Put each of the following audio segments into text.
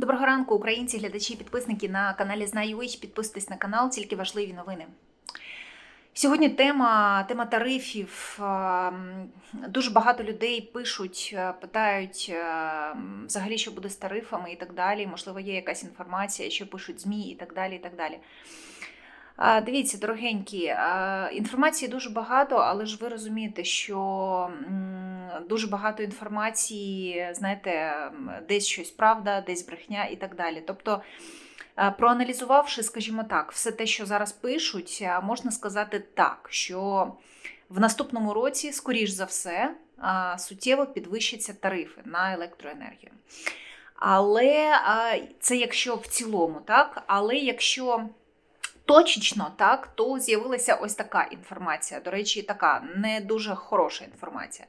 Доброго ранку, українці, глядачі, підписники на каналі Знаю.ua. Підписуйтесь на канал, тільки важливі новини. Сьогодні тема, тема тарифів. Дуже багато людей пишуть, питають взагалі, що буде з тарифами і так далі. Можливо, є якась інформація, що пишуть ЗМІ і так далі. і так далі. Дивіться, дорогенькі, інформації дуже багато, але ж ви розумієте, що дуже багато інформації, знаєте, десь щось правда, десь брехня і так далі. Тобто, проаналізувавши, скажімо так, все те, що зараз пишуть, можна сказати так, що в наступному році, скоріш за все, суттєво підвищаться тарифи на електроенергію. Але це якщо в цілому, так? Але якщо точечно, так, то з'явилася ось така інформація. До речі, така не дуже хороша інформація.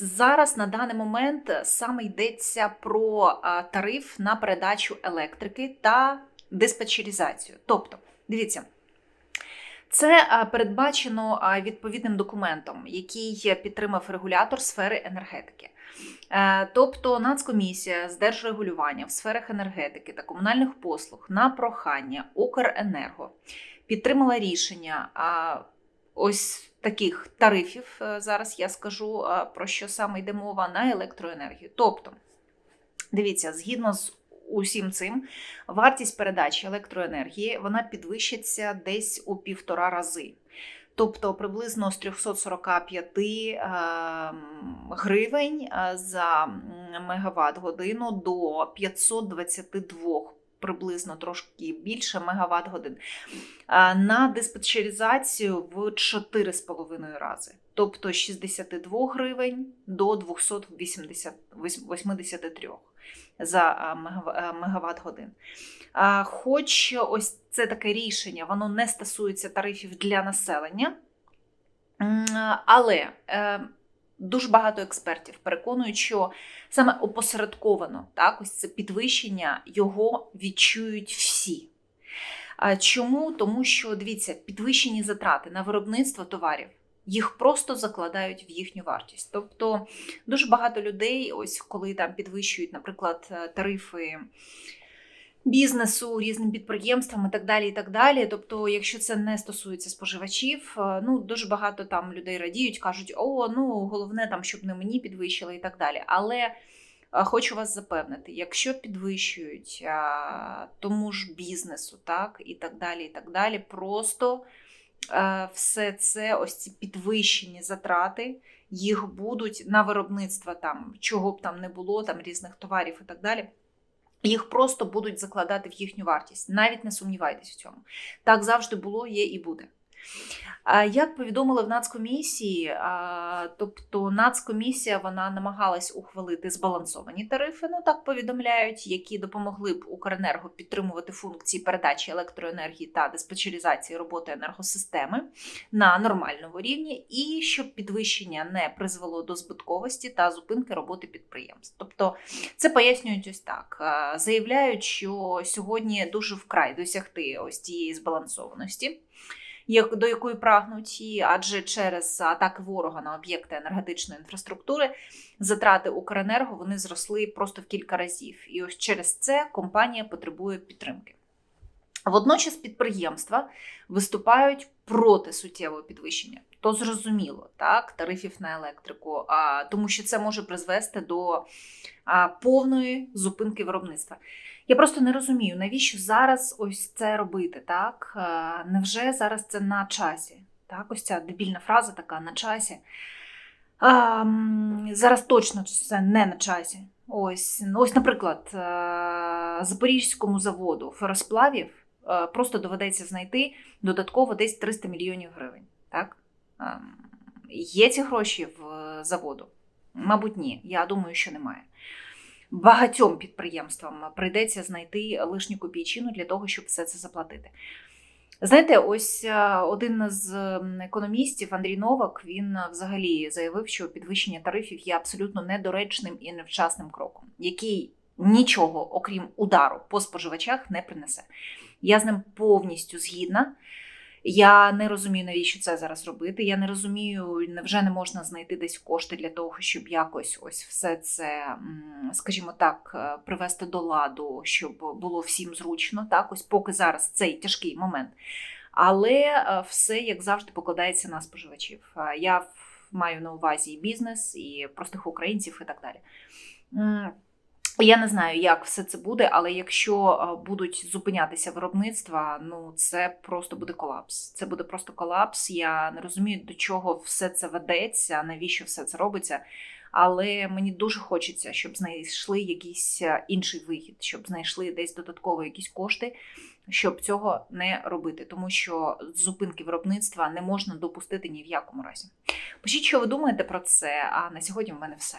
Зараз на даний момент саме йдеться про тариф на передачу електрики та диспетчеризацію. Тобто, дивіться, це передбачено відповідним документом, який підтримав регулятор сфери енергетики. Е, Тобто Нацкомісія з держрегулювання в сферах енергетики та комунальних послуг на прохання Укренерго підтримала рішення ось таких тарифів. Е, Зараз я скажу про що саме йде мова на електроенергію. Тобто, дивіться, згідно з усім цим, вартість передачі електроенергії вона підвищиться десь у півтора рази. Тобто приблизно з 345 е, гривень е, за мегаватт годину до 522 приблизно трошки більше мегаватт годин. Е, На диспетчеризацію в 4,5 рази. Тобто 62 гривень до 283 за мегав- мегаватт годин. Хоч ось це таке рішення, воно не стосується тарифів для населення, але е, дуже багато експертів переконують, що саме опосередковано так, ось це підвищення його відчують всі. Чому? Тому що дивіться, підвищені затрати на виробництво товарів. Їх просто закладають в їхню вартість. Тобто дуже багато людей, ось коли там підвищують, наприклад, е, тарифи бізнесу, різним підприємствам і так далі. і так далі. Тобто, якщо це не стосується споживачів, е, ну дуже багато там людей радіють, кажуть, о, ну головне там, щоб не мені підвищили і так далі. Але е, хочу вас запевнити, якщо підвищують тому ж бізнесу, так і так далі, і так далі, просто все це, ось ці підвищені затрати. Їх будуть на виробництво там, чого б там не було, там різних товарів і так далі. Їх просто будуть закладати в їхню вартість. Навіть не сумнівайтесь в цьому. Так завжди було, є і буде. Як повідомили в Нацкомісії, тобто Нацкомісія вона намагалась ухвалити збалансовані тарифи, ну так повідомляють, які допомогли б Укренерго підтримувати функції передачі електроенергії та диспетчеризації роботи енергосистеми на нормальному рівні, і щоб підвищення не призвело до збитковості та зупинки роботи підприємств. Тобто це пояснюють ось так. Заявляють, що сьогодні дуже вкрай досягти ось цієї збалансованості, до якої прагнуть, і адже через атаки ворога на об'єкти енергетичної інфраструктури затрати Укренерго вони зросли просто в кілька разів. І ось через це компанія потребує підтримки. Водночас підприємства виступають проти суттєвого підвищення. То зрозуміло, так, тарифів на електрику, а, тому що це може призвести до а, повної зупинки виробництва. Я просто не розумію, навіщо зараз ось це робити, так? Е, Невже зараз це на часі? Так, ось ця дебільна фраза така на часі. А, зараз точно це не на часі. Ось, ось, наприклад, е, Запорізькому заводу феросплавів е, просто доведеться знайти додатково десь 300 мільйонів гривень. Так? Ем, Є ці гроші в заводу? Мабуть, ні. Я думаю, що немає. Багатьом підприємствам прийдеться знайти лишню копійчину для того, щоб все це заплатити. Знаєте, ось е, один з економістів Андрій Новак він е, взагалі заявив, що підвищення тарифів є абсолютно недоречним і невчасним кроком, який нічого, окрім удару по споживачах, не принесе. Я з ним повністю згідна. Я не розумію, навіщо це зараз робити. Я не розумію, невже не можна знайти десь кошти для того, щоб якось ось все це, скажімо так, е, привести до ладу, щоб було всім зручно. Так, ось поки зараз цей тяжкий момент. Але е, все, як завжди, покладається на споживачів. Е, Я маю на увазі і бізнес, і простих українців, і так далі. Я не знаю, як все це буде, але якщо е, будуть зупинятися виробництва, ну це просто буде колапс. Це буде просто колапс. Я не розумію, до чого все це ведеться, навіщо все це робиться. Але мені дуже хочеться, щоб знайшли якийсь е, інший вихід, щоб знайшли десь додатково якісь кошти, щоб цього не робити, тому що зупинки виробництва не можна допустити ні в якому разі. Пишіть, що ви думаєте про це. А на сьогодні в мене все.